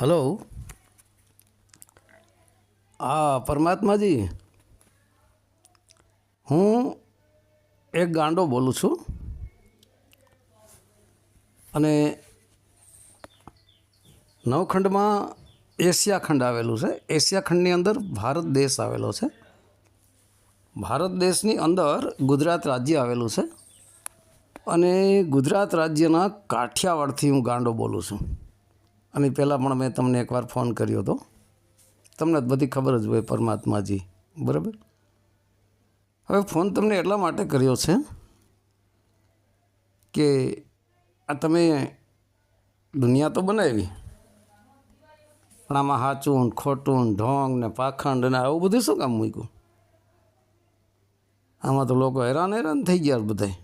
Hello. હા, પરમાત્માજી. હું એક ગાંડો બોલું છું. અને નવખંડમાં એશિયા ખંડ આવેલું છે. એશિયા ખંડની અંદર ભારત દેશ આવેલો છે. ભારત દેશની અંદર ગુજરાત રાજ્ય આવેલું છે. અને ગુજરાત રાજ્યના કાઠિયાવાડથી હું ગાંડો બોલું છું. અને પહેલાં પણ મેં તમને એકવાર ફોન કર્યો હતો. તમને બધી ખબર જ હોય પરમાત્માજી. બરાબર? હવે ફોન તમને એટલા માટે કર્યો છે કે આ તમે દુનિયા તો બનાવી. પણ આમાં હાચું ખોટું ઢોંગ ને પાખંડ ને આવું બધું શું કામ મૂક્યું? આમાં તો લોકો હેરાન હેરાન થઈ ગયા બધાય.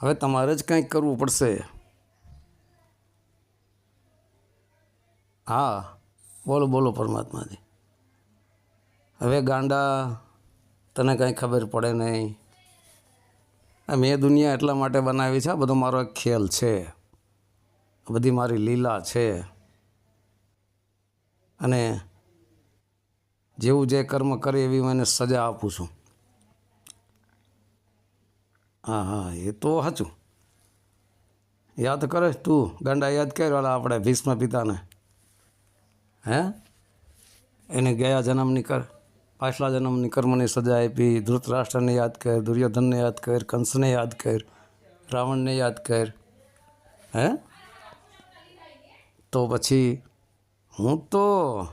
હવે તમારે જ કંઈક કરવું પડશે. હા, બોલો બોલો પરમાત્માજી. હવે ગાંડા, તને કાંઈ ખબર પડે નહીં. મેં દુનિયા એટલા માટે બનાવી છે, આ બધો મારો એક ખેલ છે. બધી મારી લીલા છે. અને જેવું જે કર્મ કરે એવી મને સજા આપું છું. હા હા, એ તો સાચું. યાદ કરે તું, ગાંડા, યાદ કર્યો આપણે ભીષ્મ પિતાને. હે? એને ગયા જન્મની કર, પાછલા જન્મની કર્મની સજા આપી, ધૃતરાષ્ટ્રને યાદ કર, દુર્યોધનને યાદ કર, કંસને યાદ કર, રાવણને યાદ કર, હે? તો પછી હું તો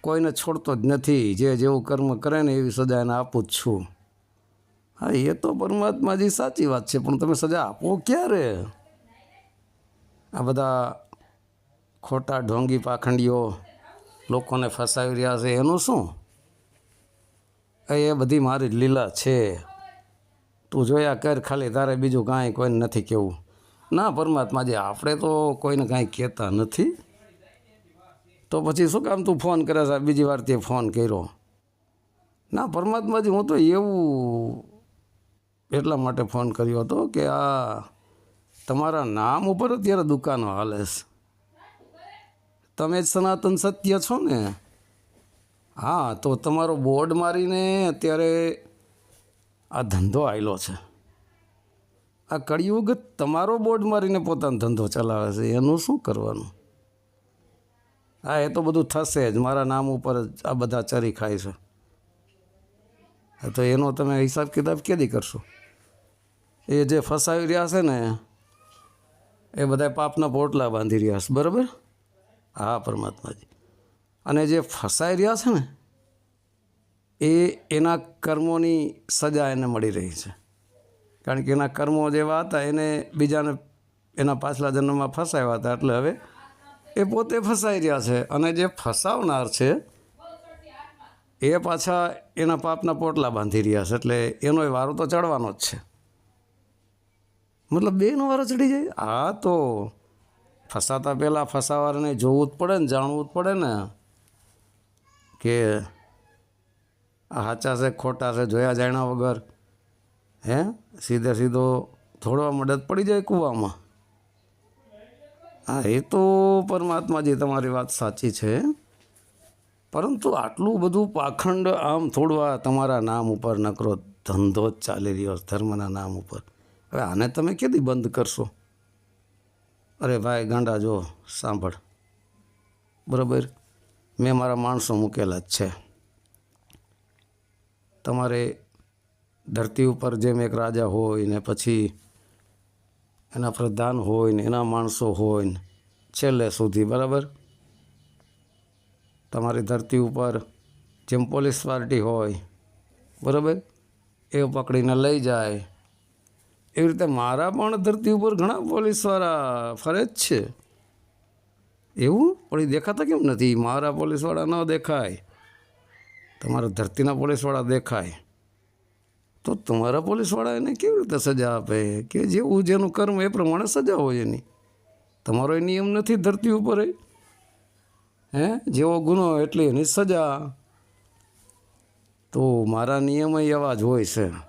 કોઈને છોડતો જ નથી, જે જેવું કર્મ કરે ને એવી સજા એને આપું જ છું. હા, એ તો પરમાત્માજી સાચી વાત છે, પણ તમે સજા આપો ક્યારે? આ બધા ખોટા ઢોંગી પાખંડીઓ લોકોને ફસાવી રહ્યા છે, એનું શું? એ બધી મારી લીલા છે. તું જોયા કર, ખાલી તારે બીજું કાંઈ કોઈને નથી કહેવું. ના પરમાત્માજી આપણે તો કોઈને કાંઈ કહેતા નથી. તો પછી શું કામ તું ફોન કરે છે? બીજી વાર તે ફોન કર્યો. ના પરમાત્માજી હું તો એવું એટલા માટે ફોન કર્યો હતો કે આ તમારા નામ ઉપર અત્યારે દુકાનો હાલે છે. તમે જ સનાતન સત્ય છો ને? હા તો તમારો બોર્ડ મારીને અત્યારે આ ધંધો આવેલો છે. આ કળિયુગ તમારો બોર્ડ મારીને પોતાનો ધંધો ચલાવે છે એનું શું કરવાનું? હા એ તો બધું થશે જ મારા નામ ઉપર જ આ બધા ચરી ખાય છે. હા, તો એનો તમે હિસાબ કિતાબ કેદી કરશો? એ જે ફસાવી રહ્યા છે ને એ બધા પાપના પોટલા બાંધી રહ્યા છે બરાબર? હા, પરમાત્માજી. અને જે ફસાઈ રહ્યા છે ને, એ એના કર્મોની સજા એને મળી રહી છે. કારણ કે એના કર્મો જેવા હતા, એને બીજાને એના પાછલા જન્મમાં ફસાવ્યા હતા, એટલે હવે એ પોતે ફસાઈ રહ્યા છે. અને જે ફસાવનાર છે, એ પાછા એના પાપના પોટલા બાંધી રહ્યા છે, એટલે એનો વારો તો ચડવાનો જ છે. મતલબ બેનો વારો ચડી જાય? હા તો ફસાતા પહેલાં ફસાવાને જોવું જ પડે ને જાણવું જ પડે ને કે આ સાચા છે, ખોટા છે, જોયા જાણ્યા વગર. હે? સીધે સીધો થોડવા મદદ પડી જાય કૂવામાં. હા, એ તો પરમાત્માજી તમારી વાત સાચી છે. પરંતુ આટલું બધું પાખંડ આમ થોડવા તમારા નામ ઉપર નકરો ધંધો જ ચાલી રહ્યો ધર્મના નામ ઉપર. હવે આને તમે કેદી બંધ કરશો? અરે ભાઈ, ગાંડા, જો, સાંભળ. બરાબર? મેં મારા માણસો મૂકેલા જ છે. તમારે ધરતી ઉપર જેમ એક રાજા હોય ને પછી એના પ્રધાન હોય ને એના માણસો હોય ને છેલ્લે સુધી, બરાબર? તમારી ધરતી ઉપર જેમ પોલીસ પાર્ટી હોય, બરાબર? એ પકડીને લઈ જાય એવી રીતે મારા પણ ધરતી ઉપર ઘણા પોલીસવાળા ફરે જ છે. એવું? પણ એ દેખાતા કેમ નથી? મારા પોલીસવાળા ન દેખાય. તમારા ધરતીના પોલીસવાળા દેખાય. તો તમારા પોલીસવાળા એને કેવી રીતે સજા આપે? કે જેવું જેનું કર્મ એ પ્રમાણે સજા હોય એની. તમારો એ નિયમ નથી ધરતી ઉપર હે? જેવો ગુનો એટલી એની સજા. તો મારા નિયમ એવા જ હોય છે.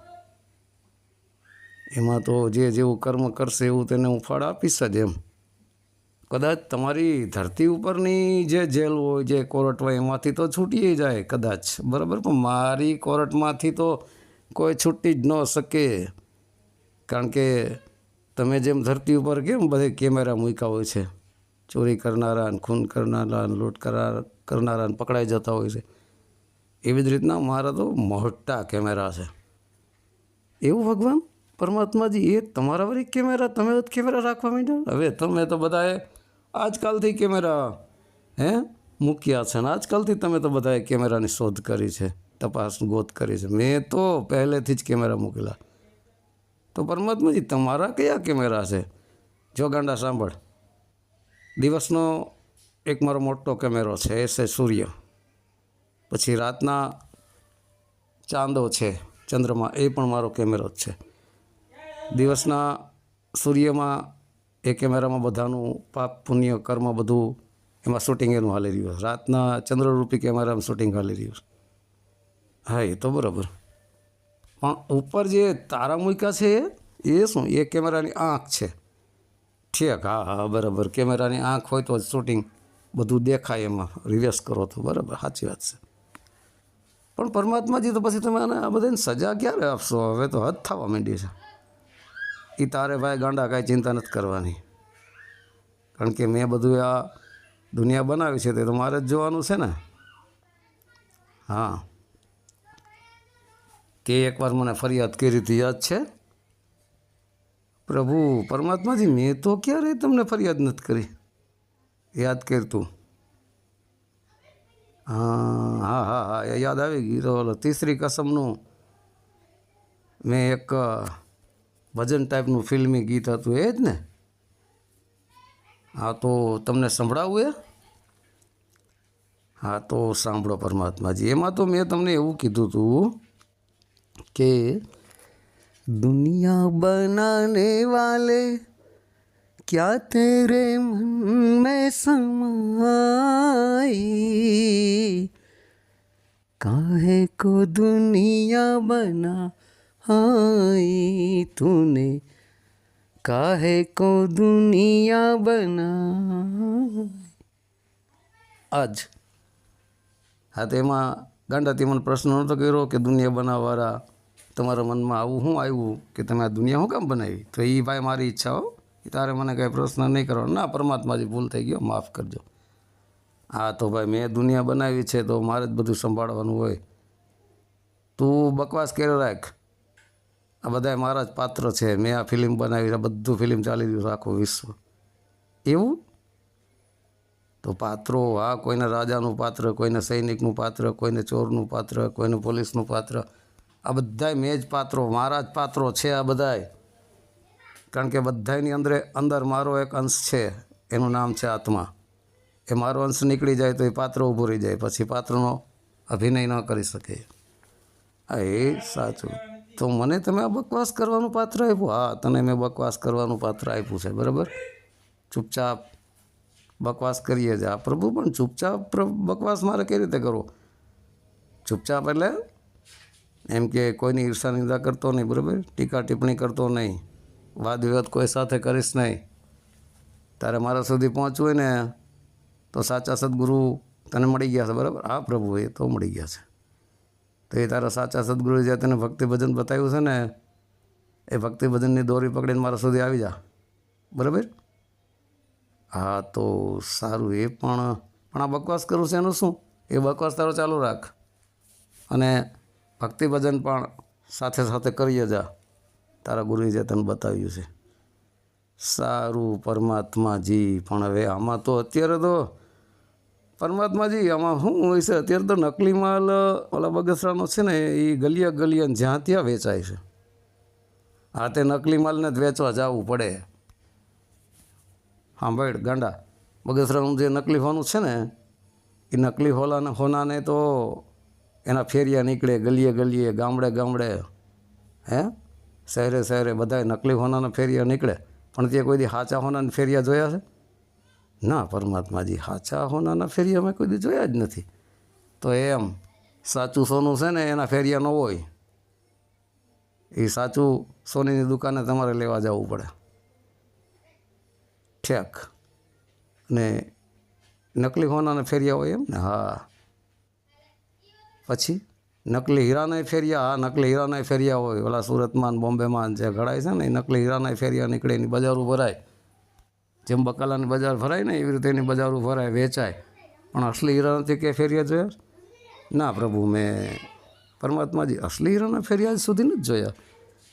એમાં તો જે જેવું કર્મ કરશે એવું તેને હું ફળ આપીશ જ એમ. કદાચ તમારી ધરતી ઉપરની જે જેલ હોય, જે કોર્ટ હોય, એમાંથી તો છૂટી જાય કદાચ. બરાબર? પણ મારી કોર્ટમાંથી તો કોઈ છૂટી જ ન શકે. કારણ કે તમે જેમ ધરતી ઉપર કેમ બધે કેમેરા મૂક્યા હોય છે? ચોરી કરનારાને ખૂન કરનારા લૂંટ કરા કરનારાને પકડાઈ જતા હોય છે. એવી જ રીતના મારા તો મોટા કેમેરા છે. એવું ભગવાન? પરમાત્માજી એ તમારા વળી કેમેરા, તમે જ કેમેરા રાખવા માંડ્યા? હવે તમે તો બધાએ આજકાલથી કેમેરા, હે, મૂક્યા છે ને આજકાલથી તમે તો બધાએ કેમેરાની શોધ કરી છે, તપાસ, ગોત કરી છે. મેં તો પહેલેથી જ કેમેરા મૂકેલા. તો પરમાત્માજી તમારા કયા કેમેરા છે? જો ગાંડા સાંભળ. દિવસનો એક મારો મોટો કેમેરો છે એ છે સૂર્ય. પછી રાતના ચાંદો છે, ચંદ્રમા, એ પણ મારો કેમેરો જ છે. દિવસના સૂર્યમાં એ કેમેરામાં બધાનું પાપ, પુણ્ય, કર્મ બધું એમાં શૂટિંગ એનું હાલી રહ્યું છે. રાતના ચંદ્રરૂપી કેમેરામાં શૂટિંગ હાલી રહ્યું છે. હા, એ તો બરાબર. પણ ઉપર જે તારા છે એ શું? એ કેમેરાની આંખ છે. ઠીક, હા હા, બરાબર. કેમેરાની આંખ હોય તો શૂટિંગ બધું દેખાય એમાં. રિવર્સ કરો તો બરાબર, સાચી વાત છે. પણ પરમાત્માજી તો પછી તમે આ બધાને સજા ક્યારે આપશો? હવે તો હદ થવા માંડી છે. એ તારે ભાઈ ગાંડા કાંઈ ચિંતા નથી કરવાની. કારણ કે મેં બધું આ દુનિયા બનાવી છે તે તો મારે જ જોવાનું છે ને. હા. તે એકવાર મને ફરિયાદ કરી હતી, યાદ છે? પ્રભુ, પરમાત્માજી, મેં તો ક્યારે તમને ફરિયાદ નથી કરી. યાદ કરતું હા હા હા હા યાદ આવી ગઈ. તો તીસરી કસમનું મેં એક ભજન ટાઈપનું ફિલ્મી ગીત હતું એ જ ને હા તો તમને સંભળાવું એ હા તો સાંભળો પરમાત્માજી એમાં તો મેં તમને એવું કીધું હતું કે दुनिया बनाने वाले क्या तेरे मन में समाई काहे को दुनिया बनाई तूने काहे को दुनिया बनाई આજ હા તો એમાં ગાંડાથી મને પ્રશ્ન નહોતો કર્યો કે દુનિયા બનાવવાળા તમારા મનમાં આવું શું આવ્યું કે તમે આ દુનિયા શું કામ બનાવી તો એ ભાઈ મારી ઈચ્છા હો એ તારે મને કાંઈ પ્રશ્ન નહીં કરવાનો ના પરમાત્માજી ભૂલ થઈ ગયો માફ કરજો હા તો ભાઈ મેં દુનિયા બનાવી છે તો મારે જ બધું સંભાળવાનું હોય તું બકવાસ કર્યો રાખ આ બધા મારા જ પાત્ર છે. મેં આ ફિલ્મ બનાવી, આ બધું ફિલ્મ ચાલી રહ્યું છે આખું વિશ્વ. એવું? તો પાત્રો હા કોઈને રાજાનું પાત્ર, કોઈને સૈનિકનું પાત્ર, કોઈને ચોરનું પાત્ર, કોઈને પોલીસનું પાત્ર. આ બધાય મેં જ પાત્રો, મારા જ પાત્રો છે આ બધાય. કારણ કે બધાયની અંદર અંદર મારો એક અંશ છે. એનું નામ છે આત્મા. એ મારો અંશ નીકળી જાય તો એ પાત્ર ઊભું રહી જાય. પછી પાત્રનો અભિનય ન કરી શકે. હા, એ સાચું. તો મને તમે આ બકવાસ કરવાનું પાત્ર આપ્યું? હા, તને મેં બકવાસ કરવાનું પાત્ર આપ્યું છે, બરાબર? ચૂપચાપ બકવાસ કરીએ જ. આ પ્રભુ, પણ ચૂપચાપ બકવાસ મારે કઈ રીતે કરવો? ચૂપચાપ એટલે એમ કે કોઈની ઈર્ષા નિંદા કરતો નહીં, બરાબર? ટીકા ટિપ્પણી કરતો નહીં. વાદ વિવાદ કોઈ સાથે કરીશ નહીં. તારે મારા સુધી પહોંચવું હોય ને, તો સાચા સદગુરુ તને મળી ગયા છે, બરાબર? હા, પ્રભુ, એ તો મળી ગયા છે. તો એ તારા સાચા સદગુરુ જે તને ભક્તિ ભજન બતાવ્યું છે ને, એ ભક્તિ ભજનની દોરી પકડીને મારા સુધી આવી જા. બરાબર? હા, તો સારું. એ પણ પણ આ બકવાસ કરું છે એનું શું? એ બકવાસ તારો ચાલુ રાખ. અને ભક્તિ ભજન પણ સાથે સાથે કરીએ જા. તારા ગુરુએ તને બતાવ્યું છે. સારું પરમાત્માજી, પણ હવે આમાં તો અત્યારે તો પરમાત્માજી આમાં શું હોય છે? અત્યારે તો નકલી માલ ઓલા બગસરાનો છે ને, એ ગલિયા ગલિયા જ્યાં ત્યાં વેચાય છે. હા તે નકલી માલને જ વેચવા જવું પડે. ભાઈ ગાંડા. બગસરાનું જે નકલી હોનું છે ને, એ નકલી હોલાને, હોનાને તો એના ફેરિયા નીકળે ગલીએ ગલીએ ગામડે ગામડે. હે? શહેરે શહેરે બધાય નકલી હોનાના ફેરિયા નીકળે. પણ તે કોઈ દી સાચા હોનાના ફેરિયા જોયા છે? ના, પરમાત્માજી સાચા હોનાના ફેરિયા મેં કોઈ દી જોયા જ નથી. તો એમ, સાચું સોનું છે ને, એના ફેરિયા ન હોય. એ સાચું સોનીની દુકાને તમારે લેવા જવું પડે. ઠેક. ને નકલી હોનાને ફેરિયા હોય એમ ને? હા. પછી? નકલી હીરાના ફેરિયા? હા, નકલી હીરાના ફેરિયા હોય. ઓલા સુરતમાં બોમ્બેમાં જે ઘડાય છે ને, એ નકલી હીરાના ફેરિયા નીકળે એની બજારો ભરાય જેમ બકાલાની બજાર ભરાય ને એવી રીતે એની બજારો ભરાય, વેચાય. પણ અસલી હીરા નથી કે ફેરિયા જોયા? ના પ્રભુ, મેં પરમાત્માજી, અસલી હીરાના ફેરિયા સુધી નથી જોયા.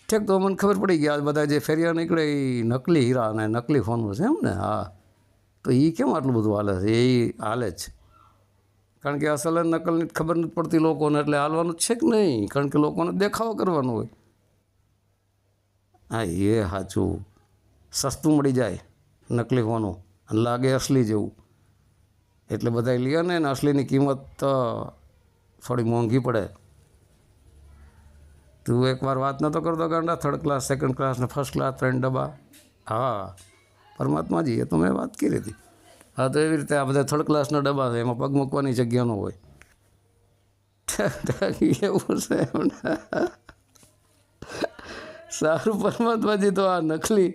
ઠેક તો મને ખબર પડી ગયા બધા જે ફેરિયા નીકળે એ નકલી હીરા અને નકલી ફોનનું છે એમ ને હા. તો એ કેમ આટલું બધું હાલે છે? એ હાલે જ કારણ કે અસલ નકલની ખબર નથી પડતી લોકોને, એટલે હાલવાનું છે કે નહીં? કારણ કે લોકોને દેખાવો કરવાનો હોય. હા, એ સાચું. સસ્તું મળી જાય. નકલી હોનું. અને લાગે અસલી જેવું. એટલે બધા લે ને અસલીની કિંમત થોડી મોંઘી પડે. તું એકવાર વાત નહોતો કરતો ગાંડા થર્ડ ક્લાસ સેકન્ડ ક્લાસ ને ફર્સ્ટ ક્લાસ ત્રણ ડબ્બા. હા પરમાત્માજી એ તો મેં વાત કરી હતી. હા, તો એવી રીતે આ બધા થર્ડ ક્લાસના ડબ્બા છે, એમાં પગ મૂકવાની જગ્યા હોય. એવું છે સારું પરમાત્માજી તો આ નકલી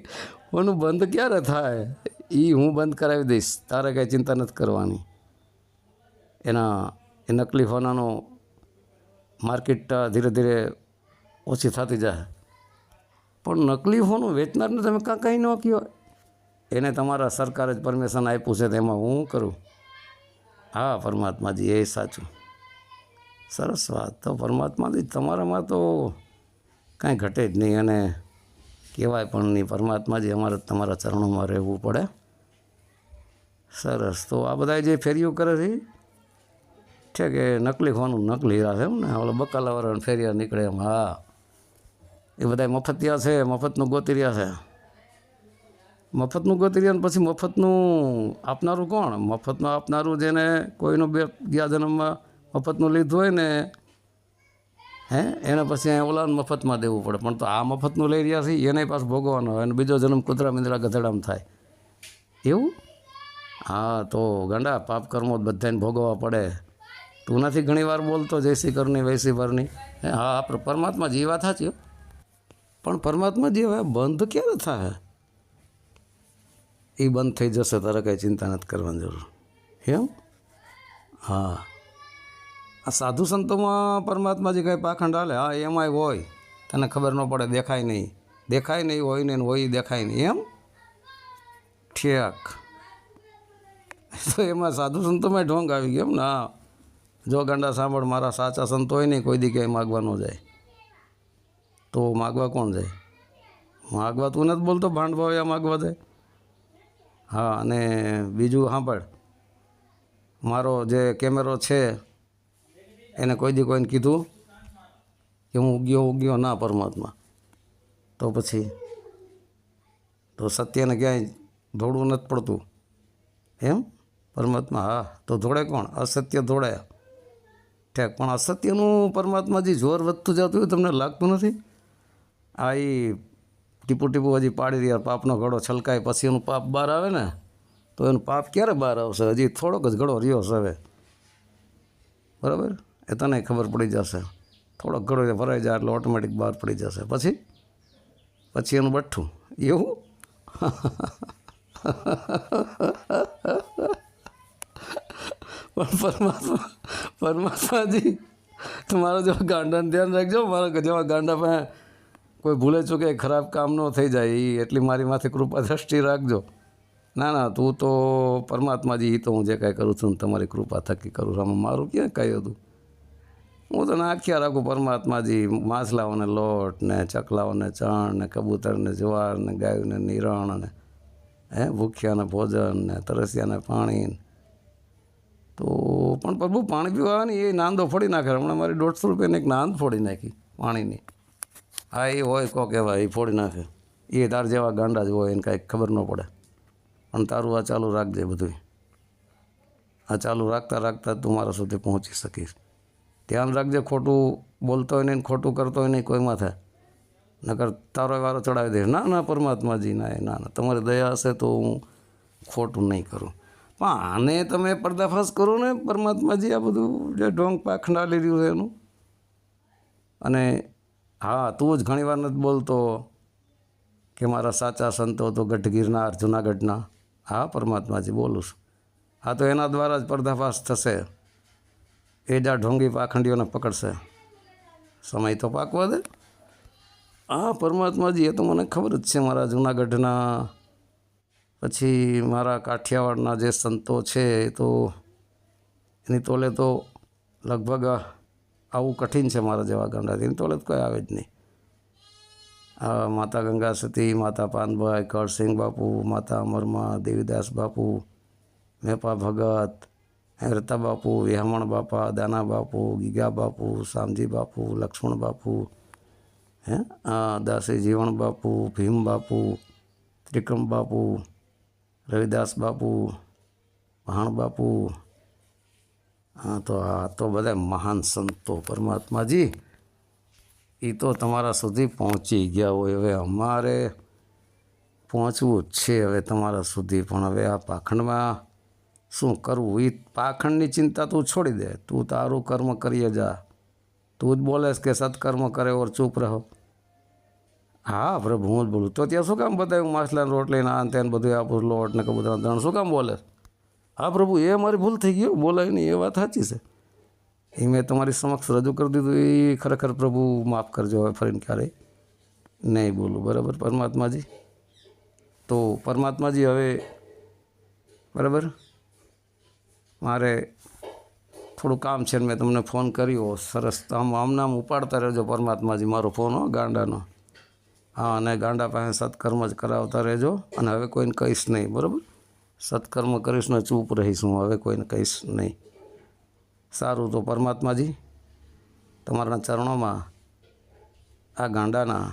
ઓનું બંધ ક્યારે થાય? એ હું બંધ કરાવી દઈશ. તારે કાંઈ ચિંતા નથી કરવાની. એના, એ નકલી ફોનાનો માર્કેટ ધીરે ધીરે ઓછી થતી જાય. પણ નકલી ફોન વેચનારને તમે કાં કંઈ ન કહો. એને તમારા સરકારે જ પરમિશન આપ્યું છે તેમાં હું કરું? હા, પરમાત્માજી, એ સાચું. સરસ વાત. તો પરમાત્માજી, તમારામાં તો કાંઈ ઘટે જ નહીં અને કહેવાય, પણ નહીં પરમાત્માજી અમારે, તમારા ચરણોમાં રહેવું પડે. સરસ. તો આ બધા જે ફેરીઓ કરે છે છે કે નકલી હોનું નકલી હીરા છે એમ ને? ઓલા બકાલાવાળા ફેરિયા નીકળે એમ. હા. એ બધા મફતિયા છે, મફતનું ગોતરિયા છે. મફતનું ગોતરિયા ને પછી મફતનું આપનારું કોણ? મફતનું આપનારું જેને કોઈનો બે ગયા જન્મમાં મફતનું લીધું હોય ને હે? એને પછી અહીંયા ઓલાને મફતમાં દેવું પડે. પણ તો આ મફતનું લઈ રહ્યા છે, એને પાછું ભોગવવાનો હોય અને બીજો જન્મ કૂતરા મિંદરા ગધડામ થાય. એવું? હા, તો ગાંડા, પાપ કર્મો બધાને ભોગવવા પડે. તું નથી ઘણી વાર બોલતો જયસી કરની વૈસી ભરની હે હા પરમાત્મા જીવા થાચ્યો. પણ પરમાત્મા જીવ, હવે બંધ ક્યારે થાય? એ બંધ થઈ જશે, તારે કાંઈ ચિંતા નથી કરવાની જરૂર. એમ? હા. આ સાધુ સંતોમાં પરમાત્મા જે કાંઈ પાખંડ હાલે, હા એમાંય હોય. તને ખબર ન પડે, દેખાય નહીં. દેખાય નહીં હોય ને હોય દેખાય નહીં. એમ? ઠેક. તો એમાં સાધુ સંતોમાં ઢોંગ આવી ગયો એમ ને જો ગાંડા સાંભળ, મારા સાચા સંતો હોય નહીં કોઈ દી ક્યાંય માગવાનો જાય. તો માગવા કોણ જાય? માગવા તું નથી બોલતો ભાંડ ભાવ્યા માગવા જાય. હા, અને બીજું સાંભળ. મારો જે કેમેરો છે એને કોઈ દી કોઈને કીધું કે હું ઉગ્યો ઉગ્યો ના પરમાત્મા. તો પછી તો સત્યને ક્યાંય ધોડવું નથી પડતું. એમ? પરમાત્મા, હા, તો ધોડે કોણ? અસત્ય ધોડે ઠેક, પણ અસત્યનું પરમાત્માજી જોર વધતું જતું હોય તમને લાગતું નથી? આ એ ટીપુ ટીપુ હજી પાડી રહ્યા, પાપનો ઘડો છલકાય, પછી એનું પાપ બહાર આવે ને, તો એનું પાપ ક્યારે બહાર આવશે? હજી થોડોક જ ઘડો રહ્યો છે હવે. બરાબર? એ તને ખબર પડી જશે. થોડોક ઘડો ભરાઈ જાય એટલે ઓટોમેટિક બહાર પડી જશે. પછી? પછી એનું બઠ્ઠું. એવું? પણ પરમાત્મા, પરમાત્માજી, તમારા જેવા ગાંડાને ધ્યાન રાખજો. મારા જેવા ગાંડા પાસે કોઈ ભૂલે ચૂકે ખરાબ કામ ન થઈ જાય એ એટલી મારી માથે કૃપા દ્રષ્ટિ રાખજો. ના ના, તું તો પરમાત્માજી એ તો હું જે કાંઈ કરું છું તમારી કૃપા થકી કરું છું. આમાં મારું ક્યાં કાંઈ હતું? હું તો નાખ્યા રાખું પરમાત્માજી, માછલાઓને લોટ ને ચકલાઓને ચણ ને કબૂતરને જુવાર ને ગાયુંને નિરણ ને, હે, ભૂખ્યાને ભોજન ને, તરસ્યાને પાણી તો પણ પ્રભુ પાણી પીવાની એ નાંદો ફોડી નાખે. હમણાં મારી દોઢસો રૂપિયાની એક નાંદ ફોડી નાખી પાણીની. હા, એ હોય કો કહેવાય એ ફોડી નાખે. એ તાર જેવા ગાંડા જ હોય એને કાંઈ ખબર ન પડે. પણ તારું આ ચાલુ રાખજે બધું આ ચાલુ રાખતા રાખતા તું મારા સુધી પહોંચી શકીશ. ધ્યાન રાખજે, ખોટું બોલતો હોય નહીં ખોટું કરતો હોય નહીં, કોઈ માથે. નકર તારો વારો ચડાવી દે ના ના, પરમાત્માજી, ના ના ના. તમારી દયા હશે તો હું ખોટું નહીં કરું. પણ આને તમે પર્દાફાશ કરો ને, પરમાત્માજી, આ બધું જે ઢોંગ પાખંડા રહ્યું છે એનું. અને હા, તું જ ઘણીવાર નથી બોલતો કે મારા સાચા સંતો તો ગઢ ગિરનાર જુનાગઢના હા, પરમાત્માજી, બોલું છું. હા, તો એના દ્વારા જ પર્દાફાશ થશે. એ જ ઢોંગી પાખંડીઓને પકડશે. સમય તો પાકવા દે. હા પરમાત્માજી, એ તો મને ખબર જ છે મારા જૂનાગઢના. પછી મારા કાઠિયાવાડના જે સંતો છે, એ તો એની તોલે તો લગભગ આવું કઠિન છે મારા જેવા ગાંડાથી એની તોલે તો કોઈ આવે જ નહીં. આ માતા ગંગા સતી, માતા પાનભાઈ, કરસિંહ બાપુ, માતા અમરમાં, દેવીદાસ બાપુ, મેપા ભગત હેરતા બાપુ, વિહામણ બાપા, દાના બાપુ, ગીગા બાપુ શામજી બાપુ, લક્ષ્મણ બાપુ, હે? દાસી જીવણ બાપુ, ભીમ બાપુ, ત્રિકમ બાપુ, રવિદાસ બાપુ ભાણ બાપુ. હા તો આ તો બધા મહાન સંતો પરમાત્માજી. એ તો તમારા સુધી પહોંચી ગયા હોય. હવે અમારે પહોંચવું જ છે હવે તમારા સુધી. પણ હવે આ પાખંડમાં શું કરવું? એ પાખંડની ચિંતા તું છોડી દે. તું તારું કર્મ કરીએ જા. તું જ બોલેસ કે સત્કર્મ કરે ઓર ચૂપ રહો. હા, પ્રભુ, હું જ બોલું. તો ત્યાં શું કામ બતાવ્યું? માછલા રોટલી ના તેને બધું આપું લોટ ને કબૂતરા ત્રણ શું કામ બોલે હા, પ્રભુ, એ મારી ભૂલ થઈ ગયું બોલાય નહીં, એ વાત સાચી છે. એ મેં તમારી સમક્ષ રજૂ કરી દીધું. એ ખરેખર પ્રભુ, માફ કરજો, હવે ફરીને ક્યારેય નહીં બોલું. બરાબર, પરમાત્માજી? તો પરમાત્માજી હવે, બરાબર? મારે થોડું કામ છે મેં તમને ફોન કર્યો. સરસ. આમ આમ નામ ઉપાડતા રહેજો પરમાત્માજી, મારો ફોન હો, ગાંડાનો. હા, અને ગાંડા પાસે સત્કર્મ જ કરાવતા રહેજો. અને હવે કોઈને કહીશ નહીં, બરાબર? સત્કર્મ કરીશ ને ચૂપ રહીશ હું, હવે કોઈને કહીશ નહીં. સારું તો પરમાત્માજી, તમારા ચરણોમાં આ ગાંડાના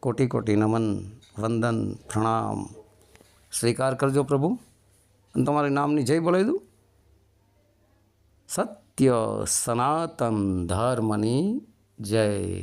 કોટી કોટી નમન, વંદન, પ્રણામ. સ્વીકાર કરજો પ્રભુ. અને તમારી નામની જય બોલાવી દઉં. સત્ય સનાતન ધર્મની જય.